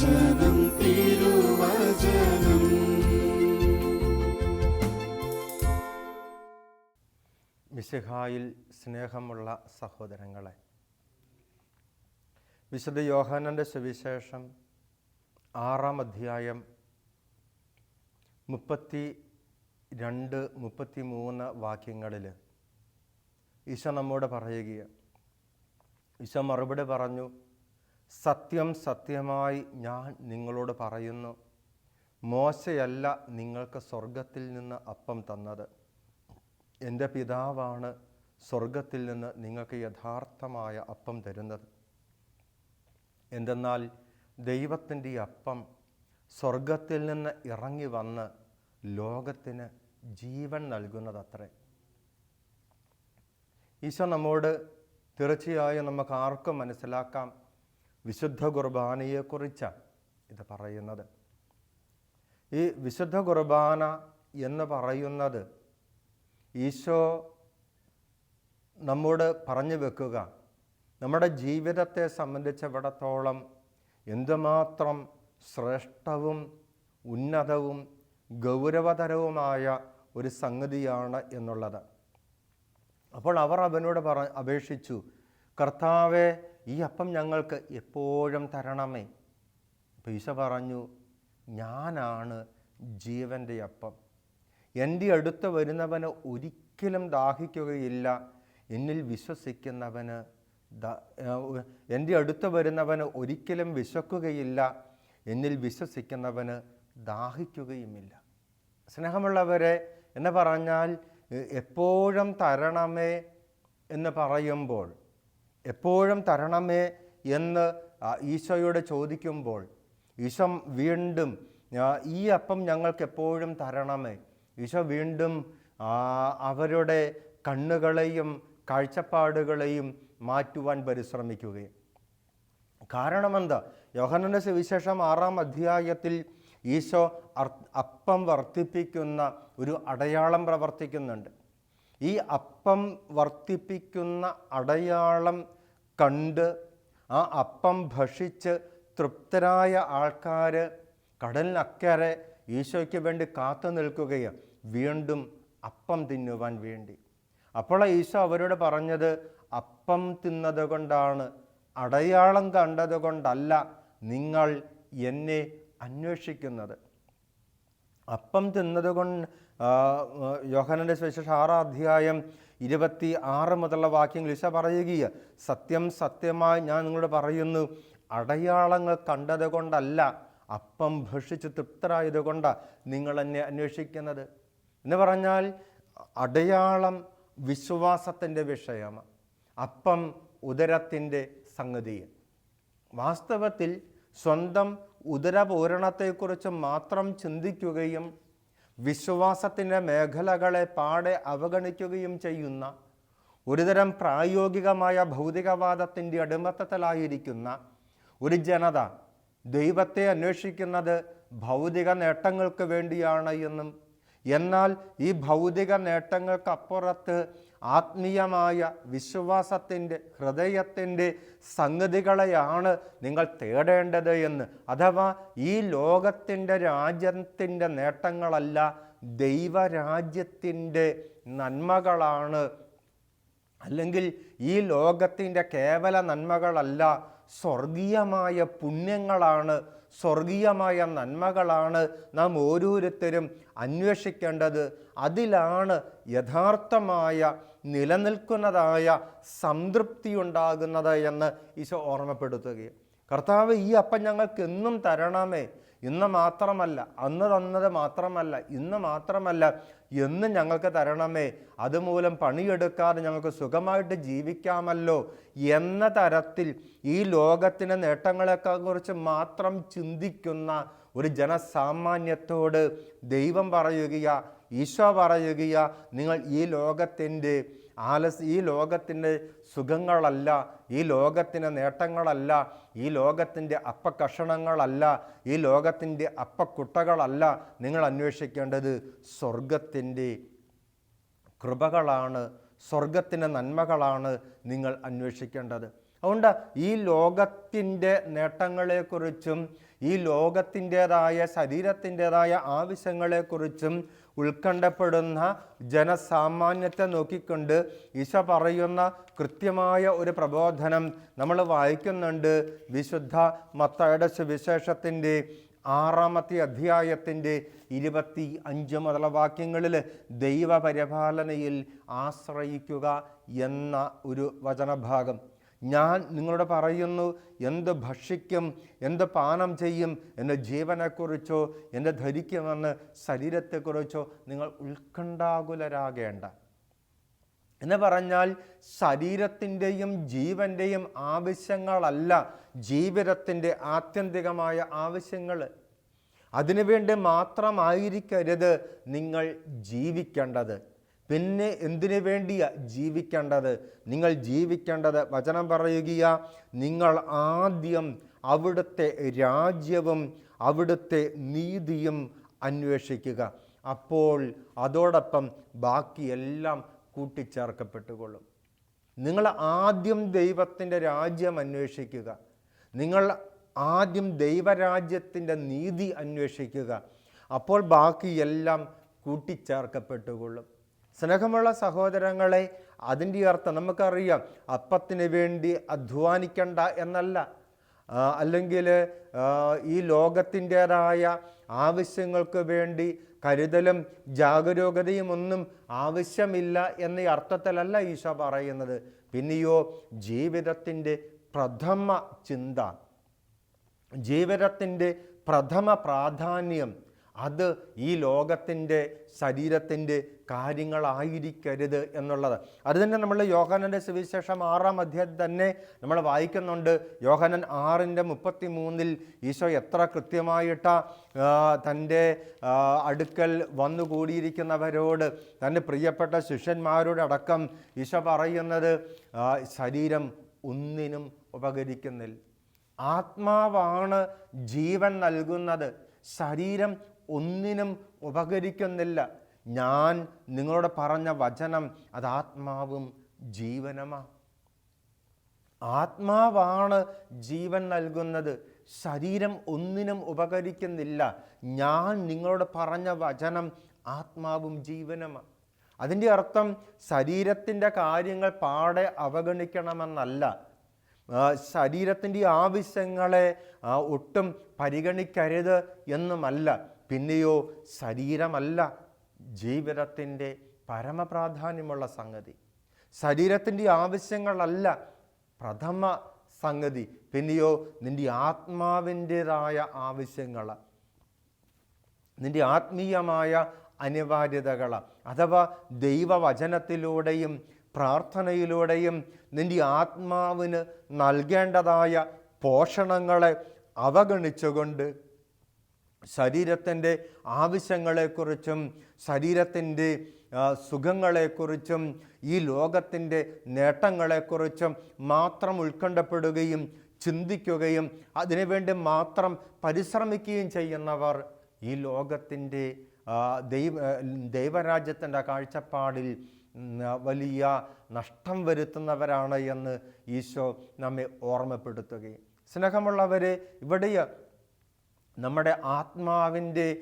തിരുവചനം തിരുവചനം. മിശിഹായിൽ സ്നേഹമുള്ള സഹോദരങ്ങളെ വിശുദ്ധ യോഹാനന്റെ സുവിശേഷം ആറാം അധ്യായം മുപ്പത്തി രണ്ട് മുപ്പത്തി മൂന്ന് വാക്യങ്ങളിൽ ഈശോ നമ്മോട് പറയുകയാണ്. ഈശോ മറുപടി പറഞ്ഞു സത്യം സത്യമായി ഞാൻ നിങ്ങളോട് പറയുന്നു. മോശയല്ല നിങ്ങൾക്ക് സ്വർഗത്തിൽ നിന്ന് അപ്പം തന്നത്. എന്റെ പിതാവാണ് സ്വർഗത്തിൽ നിന്ന് നിങ്ങൾക്ക് യഥാർത്ഥമായ അപ്പം തരുന്നത്. എന്തെന്നാൽ ദൈവത്തിന്റെ അപ്പം സ്വർഗത്തിൽ നിന്ന് ഇറങ്ങി വന്ന് ലോകത്തിന് ജീവൻ നൽകുന്നതത്രേ. ഈശോ നമ്മോട് തീർച്ചയായും നമുക്ക് ആർക്കും മനസ്സിലാക്കാം. വിശുദ്ധ കുർബാനയെക്കുറിച്ചാണ് ഇത് പറയുന്നത്. ഈ വിശുദ്ധ കുർബാന എന്ന് പറയുന്നത് ഈശോ നമ്മോട് പറഞ്ഞു വെക്കുക നമ്മുടെ ജീവിതത്തെ സംബന്ധിച്ചിടത്തോളം എന്തുമാത്രം ശ്രേഷ്ഠവും ഉന്നതവും ഗൗരവതരവുമായ ഒരു സംഗതിയാണ് എന്നുള്ളത്. അപ്പോൾ അവർ അവനോട് പറ അപേക്ഷിച്ചു കർത്താവെ ഈ അപ്പം ഞങ്ങൾക്ക് എപ്പോഴും തരണമേ. അപ്പോൾ ഈശ പറഞ്ഞു ഞാനാണ് ജീവന്റെ അപ്പം. എന്റെ അടുത്ത് വരുന്നവന് ഒരിക്കലും ദാഹിക്കുകയില്ല. എന്നിൽ വിശ്വസിക്കുന്നവന് എന്റെ അടുത്ത് വരുന്നവന് ഒരിക്കലും വിശക്കുകയില്ല എന്നിൽ വിശ്വസിക്കുന്നവന് ദാഹിക്കുകയുമില്ല. സ്നേഹമുള്ളവരെ എന്ന് പറഞ്ഞാൽ എപ്പോഴും തരണമേ എന്ന് പറയുമ്പോൾ എപ്പോഴും തരണമേ എന്ന് ഈശോയോട് ചോദിക്കുമ്പോൾ ഈശോ വീണ്ടും ഈ അപ്പം ഞങ്ങൾക്ക് എപ്പോഴും തരണമേ. ഈശോ വീണ്ടും അവരുടെ കണ്ണുകളെയും കാഴ്ചപ്പാടുകളെയും മാറ്റുവാൻ പരിശ്രമിക്കുകയും. കാരണമെന്താ? യോഹനന്റെ സുവിശേഷം ആറാം അധ്യായത്തിൽ ഈശോ അപ്പം വർദ്ധിപ്പിക്കുന്ന ഒരു അടയാളം പ്രവർത്തിക്കുന്നുണ്ട്. ഈ അപ്പം വർദ്ധിപ്പിക്കുന്ന അടയാളം കണ്ട് ആ അപ്പം ഭക്ഷിച്ച് തൃപ്തരായ ആൾക്കാർ കടലിനക്കരെ ഈശോയ്ക്ക് വേണ്ടി കാത്തു നിൽക്കുകയും വീണ്ടും അപ്പം തിന്നുവാൻ വേണ്ടി. അപ്പോൾ ഈശോ അവരോട് പറഞ്ഞത് അപ്പം തിന്നത് കൊണ്ടാണ് അടയാളം കണ്ടത് കൊണ്ടല്ല നിങ്ങൾ എന്നെ അന്വേഷിക്കുന്നത്. അപ്പം തിന്നത് കൊണ്ട് യോഹനന്റെ സുവിശേഷം ആറാം അധ്യായം ഇരുപത്തി ആറ് മുതലുള്ള വാക്യങ്ങൾ ഈശ പറയുകയ സത്യം സത്യമായി ഞാൻ നിങ്ങളോട് പറയുന്നു അടയാളങ്ങൾ കണ്ടത് കൊണ്ടല്ല അപ്പം ഭക്ഷിച്ച് തൃപ്തരായത് കൊണ്ടാണ് നിങ്ങൾ എന്നെ അന്വേഷിക്കുന്നത്. എന്ന് പറഞ്ഞാൽ അടയാളം വിശ്വാസത്തിന്റെ വിഷയമാണ് അപ്പം ഉദരത്തിന്റെ സംഗതിയാണ്. വാസ്തവത്തിൽ സ്വന്തം ഉദരപൂരണത്തെക്കുറിച്ച് മാത്രം ചിന്തിക്കുകയും വിശ്വാസത്തിന്റെ മേഖലകളെ പാടെ അവഗണിക്കുകയും ചെയ്യുന്ന ഒരുതരം പ്രായോഗികമായ ഭൗതികവാദത്തിന്റെ അടിമത്തത്തിലായിരിക്കുന്ന ഒരു ജനത ദൈവത്തെ അന്വേഷിക്കുന്നത് ഭൗതിക നേട്ടങ്ങൾക്ക് വേണ്ടിയാണ് എന്നും എന്നാൽ ഈ ഭൗതിക നേട്ടങ്ങൾക്കപ്പുറത്ത് ആത്മീയമായ വിശ്വാസത്തിന്റെ ഹൃദയത്തിന്റെ സംഗതികളെയാണ് നിങ്ങൾ തേടേണ്ടത് എന്ന്. അഥവാ ഈ ലോകത്തിന്റെ രാജ്യത്തിന്റെ നേട്ടങ്ങളല്ല ദൈവരാജ്യത്തിന്റെ നന്മകളാണ്. അല്ലെങ്കിൽ ഈ ലോകത്തിന്റെ കേവല നന്മകളല്ല സ്വർഗീയമായ പുണ്യങ്ങളാണ് സ്വർഗീയമായ നന്മകളാണ് നാം ഓരോരുത്തരും അന്വേഷിക്കേണ്ടത് അതിലാണ് യഥാർത്ഥമായ നിലനിൽക്കുന്നതായ സംതൃപ്തി ഉണ്ടാകുന്നത് എന്ന് ഈശോ ഓർമ്മപ്പെടുത്തുകയും. കർത്താവ് ഈ അപ്പം ഞങ്ങൾക്ക് എന്നും തരണമേ. ഇന്ന് മാത്രമല്ല അന്ന് തന്നത് മാത്രമല്ല ഇന്ന് മാത്രമല്ല എന്നും ഞങ്ങൾക്ക് തരണമേ. അതുമൂലം പണിയെടുക്കാതെ ഞങ്ങൾക്ക് സുഖമായിട്ട് ജീവിക്കാമല്ലോ എന്ന തരത്തിൽ ഈ ലോകത്തിന്റെ നേട്ടങ്ങളെക്കുറിച്ച് മാത്രം ചിന്തിക്കുന്ന ഒരു ജനസാമാന്യത്തോട് ദൈവം പറയുകയാ ഈശോ പറയുകയാ നിങ്ങൾ ഈ ലോകത്തിന്റെ ആലസ് ഈ ലോകത്തിന്റെ സുഖങ്ങളല്ല ഈ ലോകത്തിന്റെ നേട്ടങ്ങളല്ല ഈ ലോകത്തിന്റെ അപ്പക്കഷണങ്ങളല്ല ഈ ലോകത്തിന്റെ അപ്പക്കുട്ടകളല്ല നിങ്ങൾ അന്വേഷിക്കേണ്ടത്. സ്വർഗത്തിന്റെ കൃപകളാണ് സ്വർഗത്തിന്റെ നന്മകളാണ് നിങ്ങൾ അന്വേഷിക്കേണ്ടത്. അതുകൊണ്ട് ഈ ലോകത്തിന്റെ നേട്ടങ്ങളെക്കുറിച്ചും ഈ ലോകത്തിന്റെതായ ശരീരത്തിന്റെതായ ആവശ്യങ്ങളെക്കുറിച്ചും ഉത്കണ്ഠപ്പെടുന്ന ജനസാമാന്യത്തെ നോക്കിക്കൊണ്ട് ഈശ പറയുന്ന കൃത്യമായ ഒരു പ്രബോധനം നമ്മൾ വായിക്കുന്നുണ്ട്. വിശുദ്ധ മത്തയുടെ സുവിശേഷത്തിന്റെ ആറാമത്തെ അധ്യായത്തിന്റെ ഇരുപത്തി അഞ്ച് മുതല വാക്യങ്ങളിൽ ദൈവപരിപാലനയിൽ ആശ്രയിക്കുക എന്ന ഒരു വചനഭാഗം. ഞാൻ നിങ്ങളോട് പറയുന്നു എന്ത് ഭക്ഷിക്കും എന്ത് പാനം ചെയ്യും എന്റെ ജീവനെക്കുറിച്ചോ എന്റെ ധരിക്കുമെന്ന് ശരീരത്തെക്കുറിച്ചോ നിങ്ങൾ ഉത്കണ്ഠാകുലരാകേണ്ട. എന്ന് പറഞ്ഞാൽ ശരീരത്തിന്റെയും ജീവന്റെയും ആവശ്യങ്ങളല്ല ജീവിതത്തിന്റെ ആത്യന്തികമായ ആവശ്യങ്ങൾ. അതിനുവേണ്ടി മാത്രമായിരിക്കരുത് നിങ്ങൾ ജീവിക്കേണ്ടത്. പിന്നെ എന്തിനു വേണ്ടിയാ ജീവിക്കേണ്ടത്? നിങ്ങൾ ജീവിക്കേണ്ടത് വചനം പറയുക നിങ്ങൾ ആദ്യം അവിടുത്തെ രാജ്യവും അവിടുത്തെ നീതിയും അന്വേഷിക്കുക. അപ്പോൾ അതോടൊപ്പം ബാക്കിയെല്ലാം കൂട്ടിച്ചേർക്കപ്പെട്ടുകൊള്ളും. നിങ്ങൾ ആദ്യം ദൈവത്തിന്റെ രാജ്യം അന്വേഷിക്കുക. നിങ്ങൾ ആദ്യം ദൈവരാജ്യത്തിന്റെ നീതി അന്വേഷിക്കുക. അപ്പോൾ ബാക്കിയെല്ലാം കൂട്ടിച്ചേർക്കപ്പെട്ടുകൊള്ളും. സ്നേഹമുള്ള സഹോദരങ്ങളെ അതിന്റെ അർത്ഥം നമുക്കറിയാം. അപ്പത്തിന് വേണ്ടി അധ്വാനിക്കണ്ട എന്നല്ല. അല്ലെങ്കിൽ ഈ ലോകത്തിന്റേതായ ആവശ്യങ്ങൾക്ക് വേണ്ടി കരുതലും ജാഗരൂകതയും ഒന്നും ആവശ്യമില്ല എന്ന അർത്ഥത്തിലല്ല ഈശോ പറയുന്നത്. പിന്നെയോ ജീവിതത്തിന്റെ പ്രഥമ ചിന്ത. ജീവിതത്തിന്റെ പ്രഥമ പ്രാധാന്യം. അത് ഈ ലോകത്തിന്റെ ശരീരത്തിന്റെ കാര്യങ്ങളായിരിക്കരുത് എന്നുള്ളത്. അത് തന്നെ നമ്മൾ യോഹനന്റെ സുവിശേഷം ആറാം അധ്യായം തന്നെ നമ്മൾ വായിക്കുന്നുണ്ട്. യോഹനൻ ആറിന്റെ മുപ്പത്തി മൂന്നിൽ ഈശോ എത്ര കൃത്യമായിട്ട തന്റെ അടുക്കൽ വന്നുകൂടിയിരിക്കുന്നവരോട് തന്റെ പ്രിയപ്പെട്ട ശിഷ്യന്മാരോട് അടക്കം ഈശോ പറയുന്നത് ശരീരം ഒന്നിനും ഉപകരിക്കുന്നില്ല. ആത്മാവാണ് ജീവൻ നൽകുന്നത്. ശരീരം ഒന്നിനും ഉപകരിക്കുന്നില്ല. ഞാൻ നിങ്ങളോട് പറഞ്ഞ വചനം അത് ആത്മാവും ജീവനുമാ. ആത്മാവാണ് ജീവൻ നൽകുന്നത്. ശരീരം ഒന്നിനും ഉപകരിക്കുന്നില്ല. ഞാൻ നിങ്ങളോട് പറഞ്ഞ വചനം ആത്മാവും ജീവനുമാണ് അതിന്റെ അർത്ഥം ശരീരത്തിന്റെ കാര്യങ്ങൾ പാടെ അവഗണിക്കണമെന്നല്ല. ശരീരത്തിന്റെ ആവശ്യങ്ങളെ ഒട്ടും പരിഗണിക്കരുത് എന്നുമല്ല. പിന്നെയോ ശരീരമല്ല ജീവിതത്തിന്റെ പരമപ്രാധാന്യമുള്ള സംഗതി. ശരീരത്തിന്റെ ആവശ്യങ്ങളല്ല പ്രഥമ സംഗതി. പിന്നെയോ നിന്റെ ആത്മാവിന്റെതായ ആവശ്യങ്ങൾ നിന്റെ ആത്മീയമായ അനിവാര്യതകൾ അഥവാ ദൈവവചനത്തിലൂടെയും പ്രാർത്ഥനയിലൂടെയും നിന്റെ ആത്മാവിന് നൽകേണ്ടതായ പോഷണങ്ങളെ അവഗണിച്ചുകൊണ്ട് ശരീരത്തിന്റെ ആവശ്യങ്ങളെക്കുറിച്ചും ശരീരത്തിന്റെ സുഖങ്ങളെക്കുറിച്ചും ഈ ലോകത്തിന്റെ നേട്ടങ്ങളെക്കുറിച്ചും മാത്രം ഉത്കണ്ഠപ്പെടുകയും ചിന്തിക്കുകയും അതിനുവേണ്ടി മാത്രം പരിശ്രമിക്കുകയും ചെയ്യുന്നവർ ഈ ലോകത്തിന്റെ ദൈവ ദൈവരാജ്യത്തിന്റെ കാഴ്ചപ്പാടിൽ വലിയ നഷ്ടം വരുത്തുന്നവരാണ് എന്ന് ഈശോ നമ്മെ ഓർമ്മപ്പെടുത്തുകയും. സ്നേഹമുള്ളവരെ ഇവിടെ നമ്മുടെ ആത്മാവിന്റെ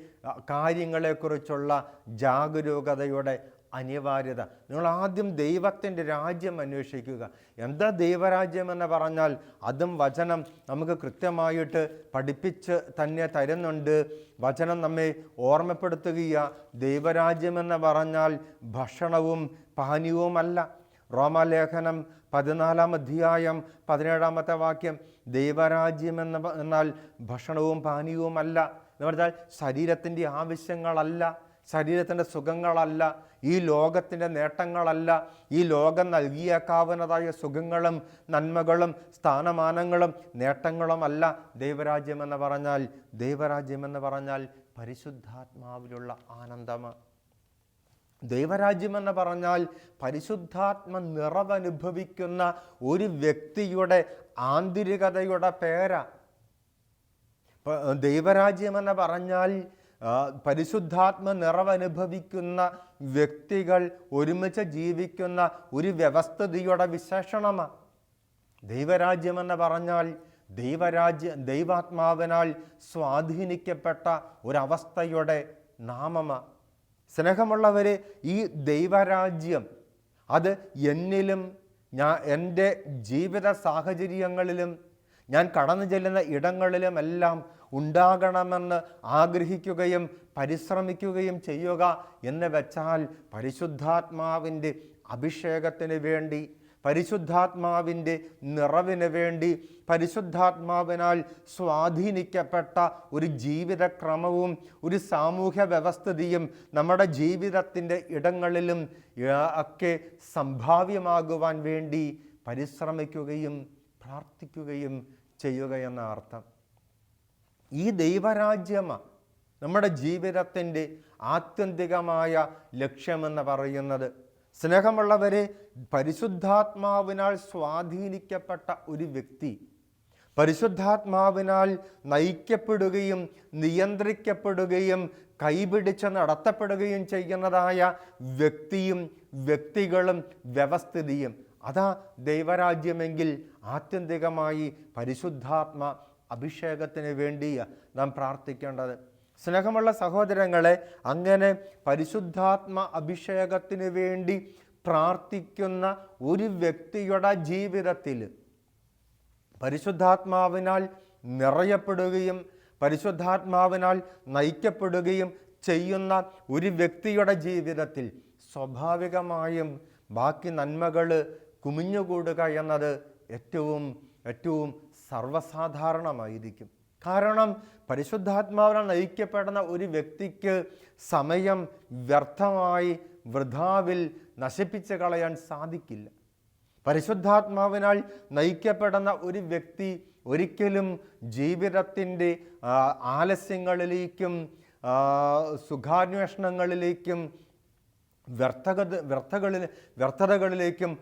കാര്യങ്ങളെക്കുറിച്ചുള്ള ജാഗരൂകതയുടെ അനിവാര്യത. നിങ്ങൾ ആദ്യം ദൈവത്തിന്റെ രാജ്യം അന്വേഷിക്കുക. എന്താ ദൈവരാജ്യം എന്ന് പറഞ്ഞാൽ അതും വചനം നമുക്ക് കൃത്യമായിട്ട് പഠിപ്പിച്ച് തന്നെ തരുന്നുണ്ട്. വചനം നമ്മെ ഓർമ്മപ്പെടുത്തുകയാണ് ദൈവരാജ്യം എന്ന് പറഞ്ഞാൽ ഭക്ഷണവും പാനീയവുമല്ല. റോമാലേഖനം പതിനാലാം അധ്യായം പതിനേഴാമത്തെ വാക്യം ദൈവരാജ്യം എന്ന എന്നാൽ ഭക്ഷണവും പാനീയവുമല്ല എന്ന് പറഞ്ഞാൽ ശരീരത്തിന്റെ ആവശ്യങ്ങളല്ല ശരീരത്തിന്റെ സുഖങ്ങളല്ല ഈ ലോകത്തിന്റെ നേട്ടങ്ങളല്ല ഈ ലോകം നൽകിയേക്കാവുന്നതായ സുഖങ്ങളും നന്മകളും സ്ഥാനമാനങ്ങളും നേട്ടങ്ങളുമല്ല ദൈവരാജ്യം എന്ന് പറഞ്ഞാൽ ദൈവരാജ്യമെന്ന് പറഞ്ഞാൽ പരിശുദ്ധാത്മാവിലുള്ള ആനന്ദമാണ്. ദൈവരാജ്യം എന്ന് പറഞ്ഞാൽ പരിശുദ്ധാത്മ നിറവനുഭവിക്കുന്ന ഒരു വ്യക്തിയുടെ ആന്തരികതയുടെ പേര. പ- ദൈവരാജ്യം എന്ന് പറഞ്ഞാൽ പരിശുദ്ധാത്മ നിറവനുഭവിക്കുന്ന വ്യക്തികൾ ഒരുമിച്ച് ജീവിക്കുന്ന ഒരു വ്യവസ്ഥിതിയുടെ വിശേഷണമാണ് ദൈവരാജ്യമെന്ന് പറഞ്ഞാൽ ദൈവരാജ്യ ദൈവാത്മാവിനാൽ സ്വാധീനിക്കപ്പെട്ട ഒരവസ്ഥയുടെ നാമമാണ് സ്നേഹമുള്ളവരെ ഈ ദൈവരാജ്യം അത് എന്നിലും ഞാൻ എന്റെ ജീവിത സാഹചര്യങ്ങളിലും ഞാൻ കടന്നു ചെല്ലുന്ന ഇടങ്ങളിലും എല്ലാം ഉണ്ടാകണമെന്ന് ആഗ്രഹിക്കുകയും പരിശ്രമിക്കുകയും ചെയ്യുക എന്ന് വെച്ചാൽ പരിശുദ്ധാത്മാവിന്റെ അഭിഷേകത്തിന് വേണ്ടി പരിശുദ്ധാത്മാവിന്റെ നിറവിന് വേണ്ടി പരിശുദ്ധാത്മാവിനാൽ സ്വാധീനിക്കപ്പെട്ട ഒരു ജീവിതക്രമവും ഒരു സാമൂഹ്യ വ്യവസ്ഥിതിയും നമ്മുടെ ജീവിതത്തിന്റെ ഇടങ്ങളിലും ഒക്കെ സംഭാവ്യമാകുവാൻ വേണ്ടി പരിശ്രമിക്കുകയും പ്രാർത്ഥിക്കുകയും ചെയ്യുക എന്ന അർത്ഥം. ഈ ദൈവരാജ്യമാണ് നമ്മുടെ ജീവിതത്തിന്റെ ആത്യന്തികമായ ലക്ഷ്യമെന്ന് പറയുന്നത് സ്നേഹമുള്ളവരെ പരിശുദ്ധാത്മാവിനാൽ സ്വാധീനിക്കപ്പെട്ട ഒരു വ്യക്തി പരിശുദ്ധാത്മാവിനാൽ നയിക്കപ്പെടുകയും നിയന്ത്രിക്കപ്പെടുകയും കൈപിടിച്ച് നടത്തപ്പെടുകയും ചെയ്യുന്നതായ വ്യക്തിയും വ്യക്തികളും വ്യവസ്ഥിതിയും. അതാ ദൈവരാജ്യമെങ്കിൽ ആത്യന്തികമായി പരിശുദ്ധാത്മ അഭിഷേകത്തിന് വേണ്ടി നാം പ്രാർത്ഥിക്കേണ്ടത്. സ്നേഹമുള്ള സഹോദരങ്ങളെ അങ്ങനെ പരിശുദ്ധാത്മ അഭിഷേകത്തിന് വേണ്ടി പ്രാർത്ഥിക്കുന്ന ഒരു വ്യക്തിയുടെ ജീവിതത്തിൽ പരിശുദ്ധാത്മാവിനാൽ നിറയപ്പെടുകയും പരിശുദ്ധാത്മാവിനാൽ നയിക്കപ്പെടുകയും ചെയ്യുന്ന ഒരു വ്യക്തിയുടെ ജീവിതത്തിൽ സ്വാഭാവികമായും ബാക്കി നന്മകൾ കുമിഞ്ഞുകൂടുക എന്നത് ഏറ്റവും ഏറ്റവും സർവസാധാരണമായിരിക്കും. കാരണം പരിശുദ്ധാത്മാവിനാൽ നയിക്കപ്പെടുന്ന ഒരു വ്യക്തിക്ക് സമയം വ്യർത്ഥമായി വൃഥാവിൽ നശിപ്പിച്ച് കളയാൻ സാധിക്കില്ല. പരിശുദ്ധാത്മാവിനാൽ നയിക്കപ്പെടുന്ന ഒരു വ്യക്തി ഒരിക്കലും ജീവിതത്തിന്റെ ആലസ്യങ്ങളിലേക്കും സുഖാന്വേഷണങ്ങളിലേക്കും വ്യർത്ഥകത വ്യർത്ഥകളിൽ വ്യർത്ഥതകളിലേക്കും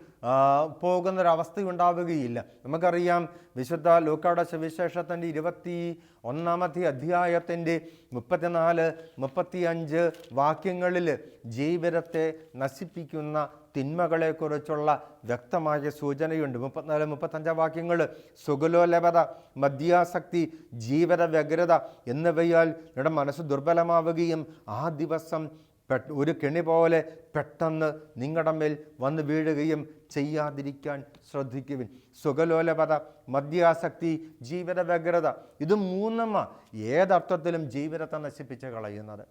പോകുന്നൊരവസ്ഥയുണ്ടാവുകയില്ല. നമുക്കറിയാം വിശുദ്ധ ലൂക്കാട സുവിശേഷത്തിന്റെ ഇരുപത്തി ഒന്നാമത്തെ അധ്യായത്തിന്റെ മുപ്പത്തിനാല് മുപ്പത്തിയഞ്ച് വാക്യങ്ങളിൽ ജീവിതത്തെ നശിപ്പിക്കുന്ന തിന്മകളെക്കുറിച്ചുള്ള വ്യക്തമായ സൂചനയുണ്ട്. മുപ്പത്തിനാല് മുപ്പത്തഞ്ചാം വാക്യങ്ങൾ സുഗലോലഭത മദ്യാസക്തി ജീവിത വ്യഗ്രത എന്നിവയാൽ നിങ്ങളുടെ മനസ്സ് ദുർബലമാവുകയും ആ ദിവസം ഒരു കെണി പോലെ പെട്ടെന്ന് നിങ്ങളുടെ മേൽ വന്ന് വീഴുകയും ചെയ്യാതിരിക്കാൻ ശ്രദ്ധിക്കുവിൻ. സുഖലോലപത മദ്യാസക്തി ജീവിത വ്യഗ്രത ഇത് മൂന്നമ്മ ഏതർത്ഥത്തിലും ജീവിതത്തെ നശിപ്പിച്ച് കളയുന്നത്?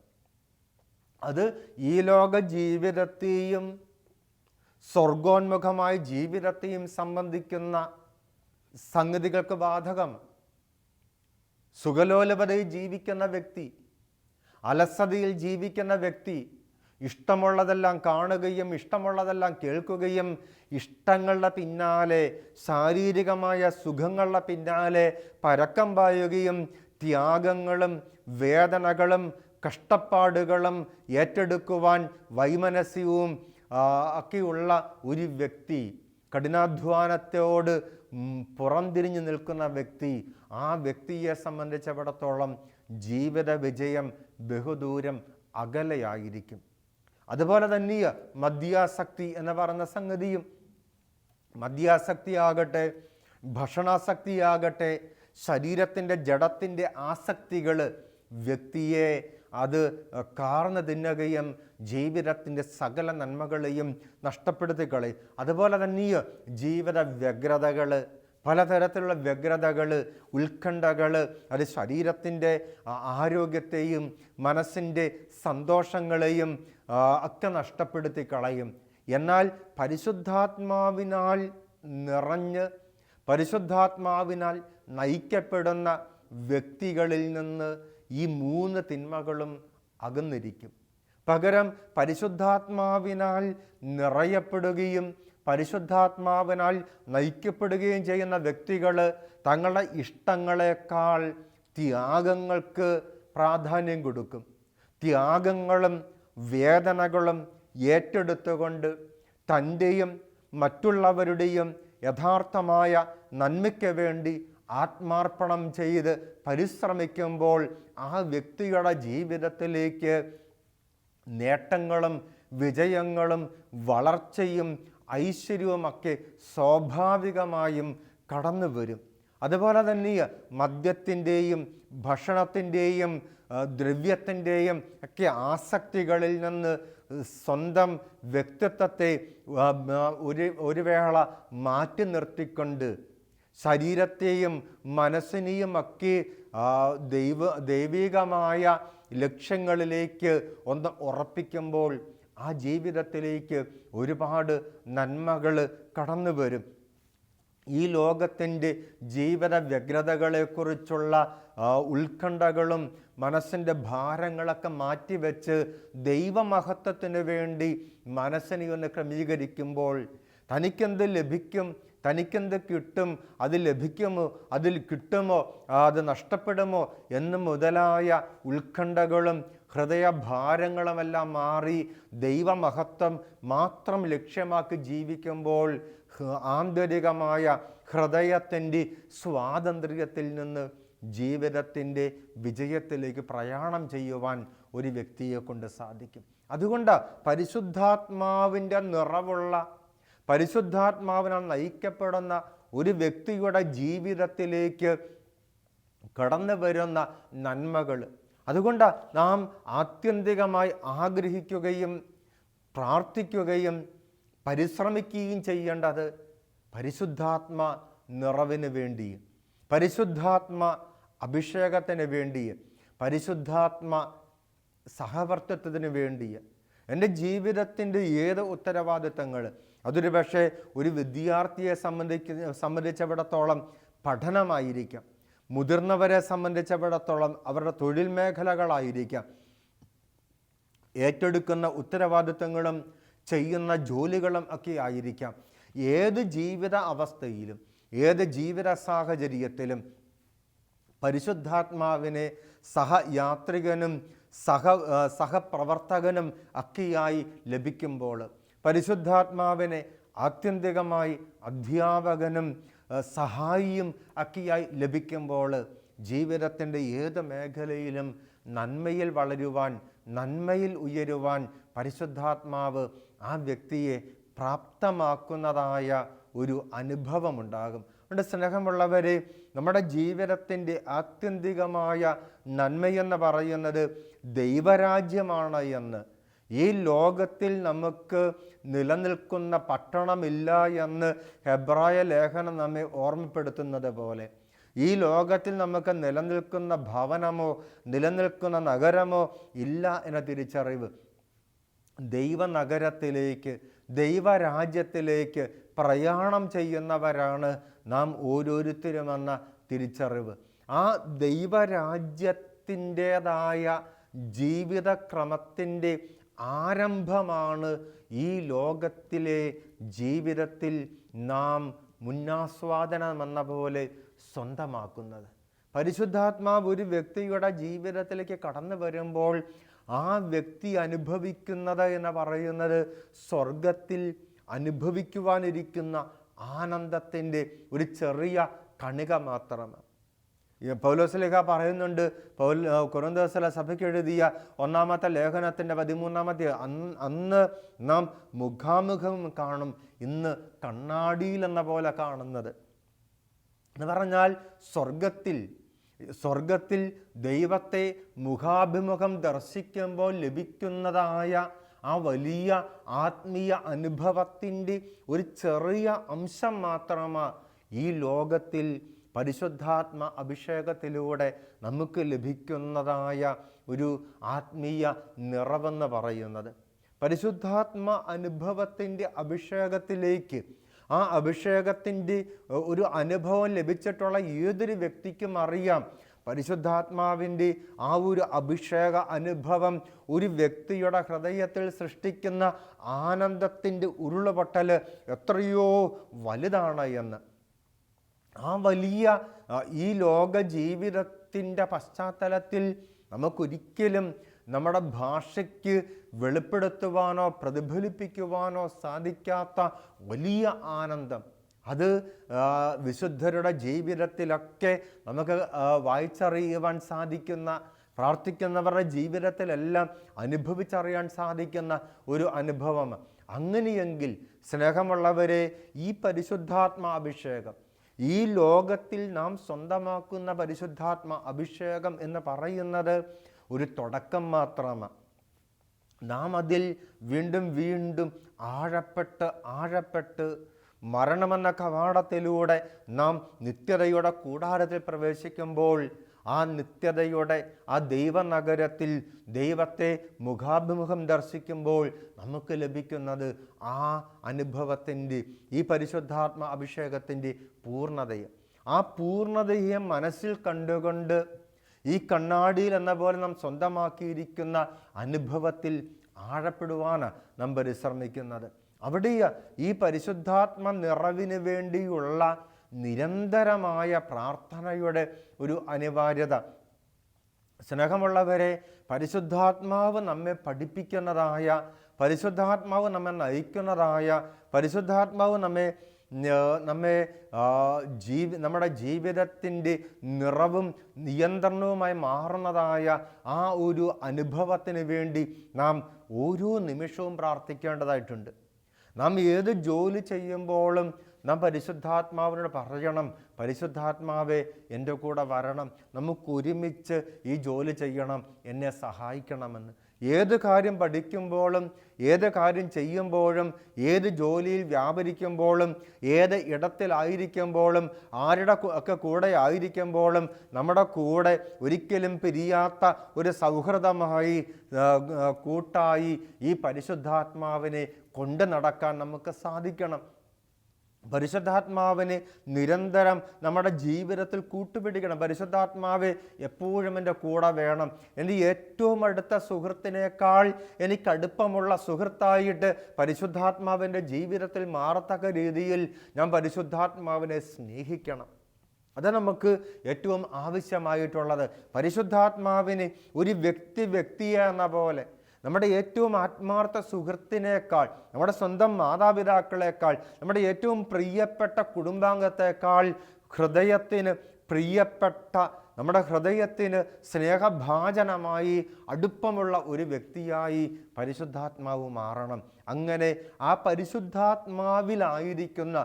അത് ഈ ലോക ജീവിതത്തെയും സ്വർഗോന്മുഖമായ ജീവിതത്തെയും സംബന്ധിക്കുന്ന സംഗതികൾക്ക് ബാധകം. സുഖലോലപതയിൽ ജീവിക്കുന്ന വ്യക്തി അലസതയിൽ ജീവിക്കുന്ന വ്യക്തി ഇഷ്ടമുള്ളതെല്ലാം കാണുകയും ഇഷ്ടമുള്ളതെല്ലാം കേൾക്കുകയും ഇഷ്ടങ്ങളുടെ പിന്നാലെ ശാരീരികമായ സുഖങ്ങളുടെ പിന്നാലെ പരക്കം പായുകയും ത്യാഗങ്ങളും വേദനകളും കഷ്ടപ്പാടുകളും ഏറ്റെടുക്കുവാൻ വൈമനസ്യവും ഒക്കെയുള്ള ഒരു വ്യക്തി കഠിനാധ്വാനത്തോട് പുറംതിരിഞ്ഞു നിൽക്കുന്ന വ്യക്തി ആ വ്യക്തിയെ സംബന്ധിച്ചിടത്തോളം ജീവിത വിജയം ബഹുദൂരം അകലെയായിരിക്കും. അതുപോലെ തന്നെ മദ്യാസക്തി എന്ന് പറയുന്ന സംഗതിയും മദ്യാസക്തിയാകട്ടെ ഭക്ഷണാസക്തിയാകട്ടെ ശരീരത്തിന്റെ ജഡത്തിന്റെ ആസക്തികൾ വ്യക്തിയെ അത് കാർന്നു തിന്നുകയും ജീവിതത്തിന്റെ സകല നന്മകളെയും നഷ്ടപ്പെടുത്തി കളയും അതുപോലെ തന്നെ ജീവിത വ്യഗ്രതകൾ പലതരത്തിലുള്ള വ്യഗ്രതകൾ ഉത്കണ്ഠകൾ അത് ശരീരത്തിന്റെ ആരോഗ്യത്തെയും മനസ്സിന്റെ സന്തോഷങ്ങളെയും ഒക്കെ നഷ്ടപ്പെടുത്തി കളയും. എന്നാൽ പരിശുദ്ധാത്മാവിനാൽ നിറഞ്ഞ് പരിശുദ്ധാത്മാവിനാൽ നയിക്കപ്പെടുന്ന വ്യക്തികളിൽ നിന്ന് ഈ മൂന്ന് തിന്മകളും അകന്നിരിക്കും. പകരം പരിശുദ്ധാത്മാവിനാൽ നിറയപ്പെടുകയും പരിശുദ്ധാത്മാവിനാൽ നയിക്കപ്പെടുകയും ചെയ്യുന്ന വ്യക്തികൾ തങ്ങളുടെ ഇഷ്ടങ്ങളെക്കാൾ ത്യാഗങ്ങൾക്ക് പ്രാധാന്യം കൊടുക്കും. ത്യാഗങ്ങളും വേദനകളും ഏറ്റെടുത്തുകൊണ്ട് തന്റെയും മറ്റുള്ളവരുടെയും യഥാർത്ഥമായ നന്മയ്ക്ക് വേണ്ടി ആത്മാർപ്പണം ചെയ്ത് പരിശ്രമിക്കുമ്പോൾ ആ വ്യക്തിയുടെ ജീവിതത്തിലേക്ക് നേട്ടങ്ങളും വിജയങ്ങളും വളർച്ചയും ഐശ്വര്യവുമൊക്കെ സ്വാഭാവികമായും കടന്നു വരും അതുപോലെ തന്നെ മദ്യത്തിന്റെയും ഭക്ഷണത്തിന്റെയും ദ്രവ്യത്തിന്റെയും ഒക്കെ ആസക്തികളിൽ നിന്ന് സ്വന്തം വ്യക്തിത്വത്തെ ഒരു ഒരു വേള മാറ്റി നിർത്തിക്കൊണ്ട് ശരീരത്തെയും മനസ്സിനെയും ഒക്കെ ദൈവ ദൈവികമായ ലക്ഷ്യങ്ങളിലേക്ക് ഒന്ന് ഉറപ്പിക്കുമ്പോൾ ആ ജീവിതത്തിലേക്ക് ഒരുപാട് നന്മകൾ കടന്നു വരും. ഈ ലോകത്തിന്റെ ജീവിത വ്യഗ്രതകളെക്കുറിച്ചുള്ള ഉത്കണ്ഠകളും മനസ്സിന്റെ ഭാരങ്ങളൊക്കെ മാറ്റിവെച്ച് ദൈവമഹത്വത്തിന് വേണ്ടി മനസ്സിനെ ഒന്ന് ക്രമീകരിക്കുമ്പോൾ തനിക്കെന്ത് ലഭിക്കും തനിക്കെന്ത് കിട്ടും അത് ലഭിക്കുമോ അതിൽ കിട്ടുമോ അത് നഷ്ടപ്പെടുമോ എന്ന് മുതലായ ഉത്കണ്ഠകളും ഹൃദയഭാരങ്ങളുമെല്ലാം മാറി ദൈവമഹത്വം മാത്രം ലക്ഷ്യമാക്കി ജീവിക്കുമ്പോൾ ആന്തരികമായ ഹൃദയത്തിന്റെ സ്വാതന്ത്ര്യത്തിൽ നിന്ന് ജീവിതത്തിന്റെ വിജയത്തിലേക്ക് പ്രയാണം ചെയ്യുവാൻ ഒരു വ്യക്തിയെ കൊണ്ട് സാധിക്കും. അതുകൊണ്ട് പരിശുദ്ധാത്മാവിന്റെ നിറവുള്ള പരിശുദ്ധാത്മാവിനാൽ നയിക്കപ്പെടുന്ന ഒരു വ്യക്തിയുടെ ജീവിതത്തിലേക്ക് കടന്നു വരുന്ന നന്മകൾ അതുകൊണ്ട് നാം ആത്യന്തികമായി ആഗ്രഹിക്കുകയും പ്രാർത്ഥിക്കുകയും പരിശ്രമിക്കുകയും ചെയ്യേണ്ടത് പരിശുദ്ധാത്മ നിറവിന് വേണ്ടി പരിശുദ്ധാത്മ അഭിഷേകത്തിന് വേണ്ടി പരിശുദ്ധാത്മ സഹവർത്തിത്വത്തിന് വേണ്ടി. എന്റെ ജീവിതത്തിന്റെ ഏത് ഉത്തരവാദിത്തങ്ങൾ? അതൊരു പക്ഷേ ഒരു വിദ്യാർത്ഥിയെ സംബന്ധിക്ക സംബന്ധിച്ചിടത്തോളം പഠനമായിരിക്കാം? മുതിർന്നവരെ സംബന്ധിച്ചിടത്തോളം അവരുടെ തൊഴിൽ മേഖലകളായിരിക്കാം. ഏറ്റെടുക്കുന്ന ഉത്തരവാദിത്തങ്ങളും ചെയ്യുന്ന ജോലികളും ഒക്കെ ആയിരിക്കാം. ഏത് ജീവിത അവസ്ഥയിലും ഏത് ജീവിത സാഹചര്യത്തിലും പരിശുദ്ധാത്മാവിനെ സഹയാത്രികനും സഹ സഹപ്രവർത്തകനും ഒക്കെയായി ലഭിക്കുമ്പോൾ പരിശുദ്ധാത്മാവിനെ ആത്യന്തികമായി അധ്യാപകനും സഹായിയും അക്കിയായി ലഭിക്കുമ്പോൾ ജീവിതത്തിന്റെ ഏത് മേഖലയിലും നന്മയിൽ വളരുവാൻ നന്മയിൽ ഉയരുവാൻ പരിശുദ്ധാത്മാവ് ആ വ്യക്തിയെ പ്രാപ്തമാക്കുന്നതായ ഒരു അനുഭവമുണ്ടാകും. അതുകൊണ്ട് സ്നേഹമുള്ളവരെ നമ്മുടെ ജീവിതത്തിന്റെ ആത്യന്തികമായ നന്മയെന്ന് പറയുന്നത് ദൈവരാജ്യമാണ് എന്ന് ഈ ലോകത്തിൽ നമുക്ക് നിലനിൽക്കുന്ന പട്ടണമില്ല എന്ന് ഹെബ്രായ ലേഖനം നമ്മെ ഓർമ്മപ്പെടുത്തുന്നത് പോലെ ഈ ലോകത്തിൽ നമുക്ക് നിലനിൽക്കുന്ന ഭവനമോ നിലനിൽക്കുന്ന നഗരമോ ഇല്ല എന്ന തിരിച്ചറിവ് ദൈവനഗരത്തിലേക്ക് ദൈവരാജ്യത്തിലേക്ക് പ്രയാണം ചെയ്യുന്നവരാണ് നാം ഓരോരുത്തരുമെന്ന തിരിച്ചറിവ്. ആ ദൈവരാജ്യത്തിന്റെതായ ജീവിതക്രമത്തിന്റെ ആരംഭമാണ് ഈ ലോകത്തിലെ ജീവിതത്തിൽ നാം മുന്നാസ്വാദനമെന്ന പോലെ സ്വന്തമാക്കുന്നത്. പരിശുദ്ധാത്മാവ് ഒരു വ്യക്തിയുടെ ജീവിതത്തിലേക്ക് കടന്നു വരുമ്പോൾ ആ വ്യക്തി അനുഭവിക്കുന്നത് എന്ന് പറയുന്നത് സ്വർഗത്തിൽ അനുഭവിക്കുവാനിരിക്കുന്ന ആനന്ദത്തിന്റെ ഒരു ചെറിയ കണിക മാത്രമാണ്. ഈ പൗലോസ്ലേഖ പറയുന്നുണ്ട് പൗൽ കുറുന്തോസല സഭയ്ക്ക് എഴുതിയ ഒന്നാമത്തെ ലേഖനത്തിന്റെ പതിമൂന്നാമത്തെ അന്ന് നാം മുഖാമുഖം കാണും ഇന്ന് കണ്ണാടിയിൽ എന്ന പോലെ കാണുന്നത്. എന്ന് പറഞ്ഞാൽ സ്വർഗത്തിൽ സ്വർഗത്തിൽ ദൈവത്തെ മുഖാഭിമുഖം ദർശിക്കുമ്പോൾ ലഭിക്കുന്നതായ ആ വലിയ ആത്മീയ അനുഭവത്തിന്റെ ഒരു ചെറിയ അംശം മാത്രമാണ് ഈ ലോകത്തിൽ പരിശുദ്ധാത്മ അഭിഷേകത്തിലൂടെ നമുക്ക് ലഭിക്കുന്നതായ ഒരു ആത്മീയ നിറവെന്ന് പറയുന്നത്. പരിശുദ്ധാത്മ അനുഭവത്തിന്റെ അഭിഷേകത്തിലേക്ക് ആ അഭിഷേകത്തിന്റെ ഒരു അനുഭവം ലഭിച്ചിട്ടുള്ള ഏതൊരു വ്യക്തിക്കും അറിയാം. പരിശുദ്ധാത്മാവിന്റെ ആ ഒരു അഭിഷേക അനുഭവം ഒരു വ്യക്തിയുടെ ഹൃദയത്തിൽ സൃഷ്ടിക്കുന്ന ആനന്ദത്തിന്റെ ഉരുളുപൊട്ടൽ എത്രയോ വലുതാണ് എന്ന്. ആ വലിയ ഈ ലോക ജീവിതത്തിന്റെ പശ്ചാത്തലത്തിൽ നമുക്കൊരിക്കലും നമ്മുടെ ഭാഷയ്ക്ക് വെളിപ്പെടുത്തുവാനോ പ്രതിഫലിപ്പിക്കുവാനോ സാധിക്കാത്ത വലിയ ആനന്ദം. അത് വിശുദ്ധരുടെ ജീവിതത്തിലൊക്കെ നമുക്ക് വായിച്ചറിയുവാൻ സാധിക്കുന്ന പ്രാർത്ഥിക്കുന്നവരുടെ ജീവിതത്തിലെല്ലാം അനുഭവിച്ചറിയാൻ സാധിക്കുന്ന ഒരു അനുഭവം. അങ്ങനെയെങ്കിൽ സ്നേഹമുള്ളവരെ ഈ പരിശുദ്ധാത്മാഭിഷേകം ഈ ലോകത്തിൽ നാം സ്വന്തമാക്കുന്ന പരിശുദ്ധാത്മ അഭിഷേകം എന്ന് പറയുന്നത് ഒരു തുടക്കം മാത്രമാണ്. നാം അതിൽ വീണ്ടും വീണ്ടും ആഴപ്പെട്ട് ആഴപ്പെട്ട് മരണമെന്ന കവാടത്തിലൂടെ നാം നിത്യതയുടെ കൂടാരത്തിൽ പ്രവേശിക്കുമ്പോൾ ആ നിത്യതയുടെ ആ ദൈവനഗരത്തിൽ ദൈവത്തെ മുഖാഭിമുഖം ദർശിക്കുമ്പോൾ നമുക്ക് ലഭിക്കുന്നത് ആ അനുഭവത്തിന്റെ ഈ പരിശുദ്ധാത്മ അഭിഷേകത്തിന്റെ പൂർണതയെ. ആ പൂർണതയെ മനസ്സിൽ കണ്ടുകൊണ്ട് ഈ കണ്ണാടിയിൽ എന്ന പോലെ നാം സ്വന്തമാക്കിയിരിക്കുന്ന അനുഭവത്തിൽ ആഴപ്പെടുവാനാണ് നാം പരിശ്രമിക്കുന്നത്. അവിടെ ഈ പരിശുദ്ധാത്മ നിറവിന് വേണ്ടിയുള്ള നിരന്തരമായ പ്രാർത്ഥനയുടെ ഒരു അനിവാര്യത. സ്നേഹമുള്ളവരെ പരിശുദ്ധാത്മാവ് നമ്മെ പഠിപ്പിക്കുന്നതായ പരിശുദ്ധാത്മാവ് നമ്മെ നയിക്കുന്നതായ പരിശുദ്ധാത്മാവ് നമ്മെ നമ്മെ ജീവി നമ്മുടെ ജീവിതത്തിന്റെ നിറവും നിയന്ത്രണവുമായി മാറുന്നതായ ആ ഒരു അനുഭവത്തിന് വേണ്ടി നാം ഓരോ നിമിഷവും പ്രാർത്ഥിക്കേണ്ടതായിട്ടുണ്ട്. നാം ഏത് ജോലി ചെയ്യുമ്പോഴും നാം പരിശുദ്ധാത്മാവിനോട് പറയണം. പരിശുദ്ധാത്മാവേ എന്റെ കൂടെ വരണം. നമുക്ക് ഒരുമിച്ച് ഈ ജോലി ചെയ്യണം. എന്നെ സഹായിക്കണമെന്ന്. ഏത് കാര്യം പഠിക്കുമ്പോഴും ഏത് കാര്യം ചെയ്യുമ്പോഴും ഏത് ജോലിയിൽ വ്യാപരിക്കുമ്പോഴും ഏത് ഇടത്തിലായിരിക്കുമ്പോഴും ആരുടെ ഒക്കെ കൂടെ ആയിരിക്കുമ്പോഴും നമ്മുടെ കൂടെ ഒരിക്കലും പിരിയാത്ത ഒരു സൗഹൃദമായി കൂട്ടായി ഈ പരിശുദ്ധാത്മാവിനെ കൊണ്ടു നടക്കാൻ നമുക്ക് സാധിക്കണം. പരിശുദ്ധാത്മാവിനെ നിരന്തരം നമ്മുടെ ജീവിതത്തിൽ കൂട്ടുപിടിക്കണം. പരിശുദ്ധാത്മാവ് എപ്പോഴും എന്റെ കൂടെ വേണം. എന്റെ ഏറ്റവും അടുത്ത സുഹൃത്തിനേക്കാൾ എനിക്ക് അടുപ്പമുള്ള സുഹൃത്തായിട്ട് പരിശുദ്ധാത്മാവിന്റെ ജീവിതത്തിൽ മാറത്തക്ക രീതിയിൽ ഞാൻ പരിശുദ്ധാത്മാവിനെ സ്നേഹിക്കണം. അത് നമുക്ക് ഏറ്റവും ആവശ്യമായിട്ടുള്ളത്. പരിശുദ്ധാത്മാവിന് ഒരു വ്യക്തി വ്യക്തിയെന്ന പോലെ നമ്മുടെ ഏറ്റവും ആത്മാർത്ഥ സുഹൃത്തിനേക്കാൾ നമ്മുടെ സ്വന്തം മാതാപിതാക്കളെക്കാൾ നമ്മുടെ ഏറ്റവും പ്രിയപ്പെട്ട കുടുംബാംഗത്തെക്കാൾ ഹൃദയത്തിന് പ്രിയപ്പെട്ട നമ്മുടെ ഹൃദയത്തിന് സ്നേഹഭാജനമായി അടുപ്പമുള്ള ഒരു വ്യക്തിയായി പരിശുദ്ധാത്മാവ് മാറണം. അങ്ങനെ ആ പരിശുദ്ധാത്മാവിലായിരിക്കുന്ന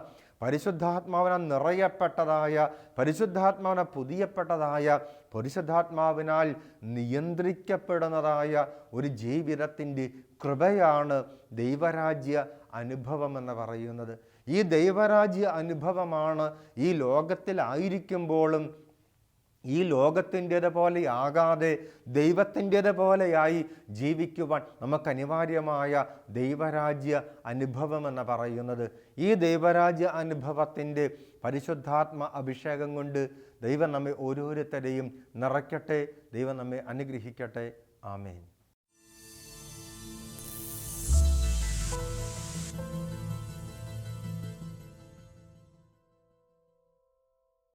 പരിശുദ്ധാത്മാവിനെ നിറയപ്പെട്ടതായ പരിശുദ്ധാത്മാവിനെ പുതിയപ്പെട്ടതായ പരിശുദ്ധാത്മാവിനാൽ നിയന്ത്രിക്കപ്പെടുന്നതായ ഒരു ജീവിതത്തിന്റെ കൃപയാണ് ദൈവരാജ്യ അനുഭവം എന്ന് പറയുന്നത്. ഈ ദൈവരാജ്യ അനുഭവമാണ് ഈ ലോകത്തിലായിരിക്കുമ്പോഴും ഈ ലോകത്തിന്റേത് പോലെ ആകാതെ ദൈവത്തിന്റേത് പോലെയായി ജീവിക്കുവാൻ നമുക്ക് അനിവാര്യമായ ദൈവരാജ്യ അനുഭവം എന്ന് പറയുന്നത്. ഈ ദൈവരാജ്യ അനുഭവത്തിന്റെ പരിശുദ്ധാത്മ അഭിഷേകം കൊണ്ട് ദൈവം നമ്മെ ഓരോരുത്തരെയും നിറയ്ക്കട്ടെ. ദൈവം നമ്മെ അനുഗ്രഹിക്കട്ടെ. ആമേൻ.